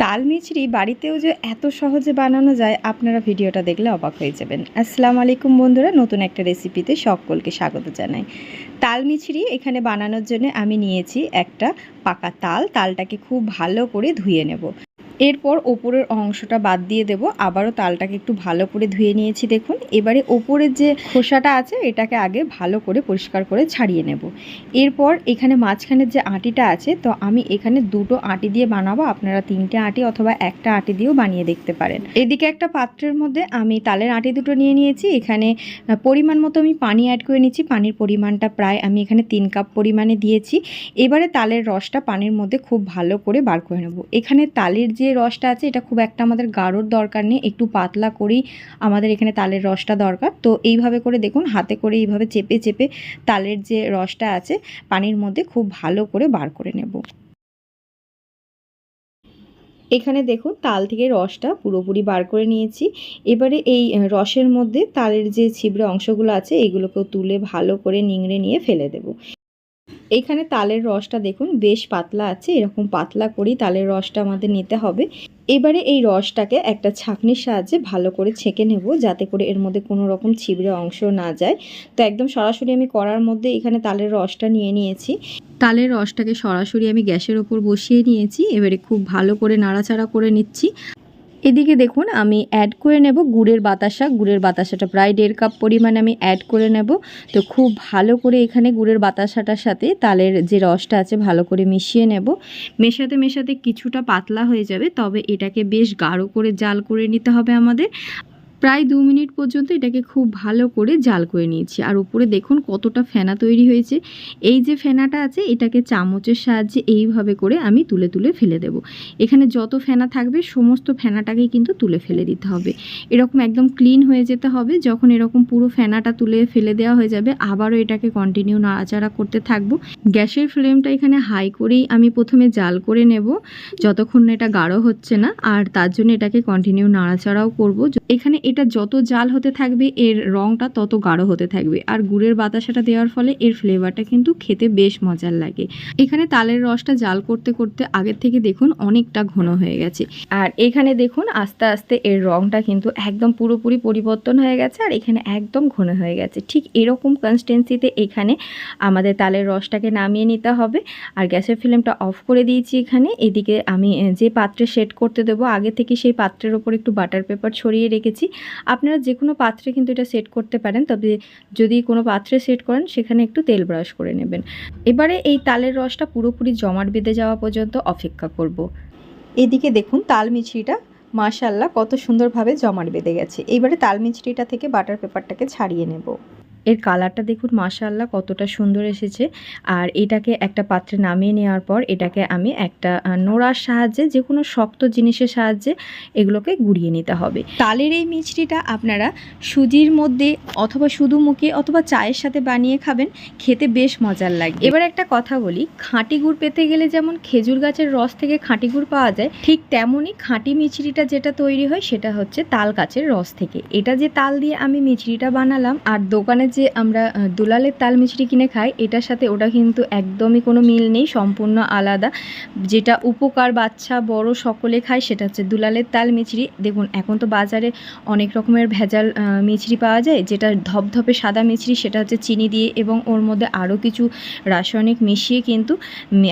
তাল মিছরি বাড়িতেও যে এত সহজে বানানো যায়, আপনারা ভিডিওটা দেখলে অবাক হয়ে যাবেন। আসসালামু আলাইকুম বন্ধুরা, নতুন একটা রেসিপিতে সকলকে স্বাগত জানাই। তাল মিছরি এখানে বানানোর জন্য আমি নিয়েছি একটা পাকা তাল। তালটাকে খুব ভালো করে ধুয়ে নেব। এরপর ওপরের অংশটা বাদ দিয়ে দেব। আবারও তালটাকে একটু ভালো করে ধুয়ে নিয়েছি, দেখুন। এবারে ওপরের যে খোসাটা আছে, এটাকে আগে ভালো করে পরিষ্কার করে ছাড়িয়ে নেব। এরপর এখানে মাঝখানের যে আটিটা আছে, তো আমি এখানে দুটো আটি দিয়ে বানাবো। আপনারা তিনটে আটি অথবা একটা আটি দিয়েও বানিয়ে দেখতে পারেন। এদিকে একটা পাত্রের মধ্যে আমি তালের আটি দুটো নিয়ে নিয়েছি। এখানে পরিমাণ মতো আমি পানি অ্যাড করে নিচ্ছি। পানির পরিমাণটা প্রায় আমি এখানে তিন কাপ পরিমাণে দিয়েছি। এবারে তালের রসটা পানির মধ্যে খুব ভালো করে বার করে নেব। এখানে তালের যে রসটা আছে, এটা খুব একটা আমাদের গাঢ়র দরকার নেই, একটু পাতলা করেই আমাদের এখানে তালের রসটা দরকার। তো এইভাবে করে দেখুন, হাতে করে এইভাবে চেপে চেপে তালের যে রসটা আছে, পানির মধ্যে খুব ভালো করে বার করে নেব। এখানে দেখুন, তাল থেকে রসটা পুরোপুরি বার করে নিয়েছি। এবারে এই রসের মধ্যে তালের যে ছিবড়ে অংশগুলো আছে, এগুলোকেও তুলে ভালো করে নিংড়ে নিয়ে ফেলে দেব। এখানে তালের রসটা দেখুন, বেশ পাতলা আছে, এরকম পাতলা করেই তালের রসটা আমাদের নিতে হবে। এবারে এই রসটাকে একটা ছাঁকনির সাহায্যে ভালো করে ছেঁকে নেব, যাতে করে এর মধ্যে কোনো রকম ছিবড়ে অংশ না যায়। তো একদম সরাসরি আমি করার মধ্যে এখানে তালের রসটা নিয়ে নিয়েছি। তালের রসটাকে সরাসরি আমি গ্যাসের ওপর বসিয়ে নিয়েছি, এবারে খুব ভালো করে নাড়াচাড়া করে নিচ্ছি। এদিকে দেখুন, আমি অ্যাড করে নেব গুড়ের বাতাসা। গুড়ের বাতাসাটা প্রায় দেড় কাপ পরিমাণ আমি অ্যাড করে নেব। তো খুব ভালো করে এখানে গুড়ের বাতাসাটার সাথে তালের যে রসটা আছে ভালো করে মিশিয়ে নেব। মেশাতে মেশাতে কিছুটা পাতলা হয়ে যাবে, তবে এটাকে বেশ গাঢ় করে জাল করে নিতে হবে আমাদের। প্রায় দু মিনিট পর্যন্ত এটাকে খুব ভালো করে জাল করে নিয়েছি। আর উপরে দেখুন কতটা ফেনা তৈরি হয়েছে। এই যে ফেনাটা আছে, এটাকে চামচের সাহায্যে এইভাবে করে আমি তুলে তুলে ফেলে দেব। এখানে যত ফেনা থাকবে, সমস্ত ফেনাটাকেই কিন্তু তুলে ফেলে দিতে হবে। এরকম একদম ক্লিন হয়ে যেতে হবে। যখন এরকম পুরো ফেনাটা তুলে ফেলে দেওয়া হয়ে যাবে, আবারও এটাকে কন্টিনিউ নাড়াচাড়া করতে থাকব। গ্যাসের ফ্লেমটা এখানে হাই করেই আমি প্রথমে জাল করে নেব। যতক্ষণ এটা গাঢ় হচ্ছে না, আর তার জন্য এটাকে কন্টিনিউ নাড়াচাড়াও করব। এখানে এটা যত জাল হতে থাকবে, এর রঙটা তত গাঢ় হতে থাকবে। আর গুড়ের বাতাসাটা দেওয়ার ফলে এর ফ্লেভারটা কিন্তু খেতে বেশ মজার লাগে। এখানে তালের রসটা জাল করতে করতে আগের থেকে দেখুন অনেকটা ঘন হয়ে গেছে। আর এখানে দেখুন আস্তে আস্তে এর রঙটা কিন্তু একদম পুরোপুরি পরিবর্তন হয়ে গেছে আর এখানে একদম ঘন হয়ে গেছে। ঠিক এরকম কনসিস্টেন্সিতে এখানে আমাদের তালের রসটাকে নামিয়ে নিতে হবে। আর গ্যাসের ফ্লেমটা অফ করে দিয়েছি এখানে। এদিকে আমি যে পাত্রে সেট করতে দেবো, আগে থেকে সেই পাত্রের ওপর একটু বাটার পেপার ছড়িয়ে রেখেছি। আপনারা যে কোনো পাত্রে কিন্তু এটা সেট করতে পারেন, তবে যদি কোনো পাত্রে সেট করেন, সেখানে একটু তেল ব্রাশ করে নেবেন। এবারে এই তালের রসটা পুরোপুরি জমাট বেঁধে যাওয়া পর্যন্ত অপেক্ষা করব। এদিকে দেখুন, তাল মিছরিটা মাশাল্লাহ কত সুন্দরভাবে জমাট বেঁধে গেছে। এইবারে তাল মিছরিটা থেকে বাটার পেপারটাকে ছাড়িয়ে নেব। এর কালারটা দেখুন মাশাল্লাহ কতটা সুন্দর এসেছে। আর এটাকে একটা পাত্রে নামিয়ে নেওয়ার পর এটাকে আমি একটা নোড়ার সাহায্যে যে কোনো শক্ত জিনিসের সাহায্যে এগুলোকে গুঁড়িয়ে নিতে হবে। তালের এই মিষ্টিটা আপনারা সুজির মধ্যে অথবা শুধু মুখে অথবা চায়ের সাথে বানিয়ে খাবেন, খেতে বেশ মজার লাগে। এবার একটা কথা বলি, খাঁটি গুড় পেতে গেলে যেমন খেজুর গাছের রস থেকে খাঁটি গুড় পাওয়া যায়, ঠিক তেমনই খাঁটি মিছরিটা যেটা তৈরি হয় সেটা হচ্ছে তাল গাছের রস থেকে। এটা যে তাল দিয়ে আমি মিছরিটা বানালাম, আর দোকানে যে আমরা দুলালের তাল মিছরি কিনে খাই, এটার সাথে ওটা কিন্তু একদমই কোনো মিল নেই, সম্পূর্ণ আলাদা। যেটা উপকার বাচ্চা বড় সকলে খায়, সেটা হচ্ছে দুলালের তাল মিছরি। দেখুন, এখন তো বাজারে অনেক রকমের ভেজাল মিছরি পাওয়া যায়। যেটা ধপধপে সাদা মিছরি, সেটা হচ্ছে চিনি দিয়ে এবং ওর মধ্যে আরও কিছু রাসায়নিক মিশিয়ে কিন্তু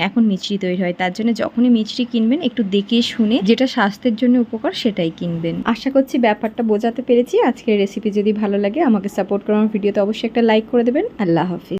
এখন মিছরি তৈরি হয়। তার জন্য যখনই মিছরি কিনবেন, একটু দেখে শুনে যেটা স্বাস্থ্যের জন্য উপকার, সেটাই কিনবেন। আশা করছি ব্যাপারটা বোঝাতে পেরেছি। আজকের রেসিপি যদি ভালো লাগে, আমাকে সাপোর্ট করার ভিডিওতে অবশ্যই একটা লাইক করে দেবেন। আল্লাহ হাফিজ।